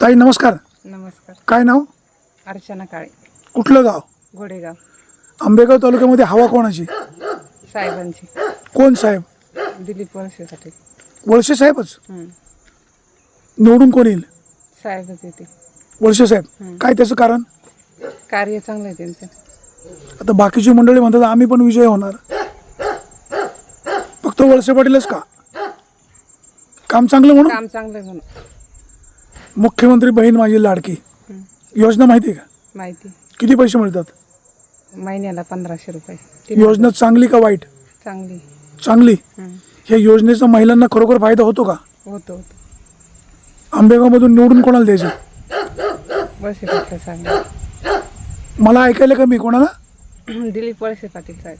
ताई नमस्कार. नमस्कार. काय नाव? अर्चना काळे. कुठलं गाव? घोडेगाव. आंबेगाव तालुक्यामध्ये हवा कोणाची? साहेबांची. कोण साहेब? दिलीप वळसेसाठी. वळसे साहेबच? हं. निवडून कोण येईल? साहेबच येते. वळसे साहेब. काय त्याचं कारण? कार्य चांगलं आहे त्यांचं. आता बाकीची मंडळी म्हणतात आम्ही पण विजय होणार. फक्त वळसे पाटीलच का? काम चांगलं म्हणून? काम चांगलं आहे म्हणून. मुख्यमंत्री बहीण माझी लाडकी. योजना माहिती आहे का? माहिती. किती पैसे मिळतात? महिन्याला पंधराशे रुपये. योजना चांगली का वाईट? चांगली. चांगली. हं. ह्या योजनेचा महिलांना खरोखर फायदा होतो का? होतो होतो. आंबेगावमधून निवडून कोणाला द्यायचं? वळसे पाटील साहेब. मला ऐकायला कमी कोणाला? दिलीप वळसे पाटील साहेब.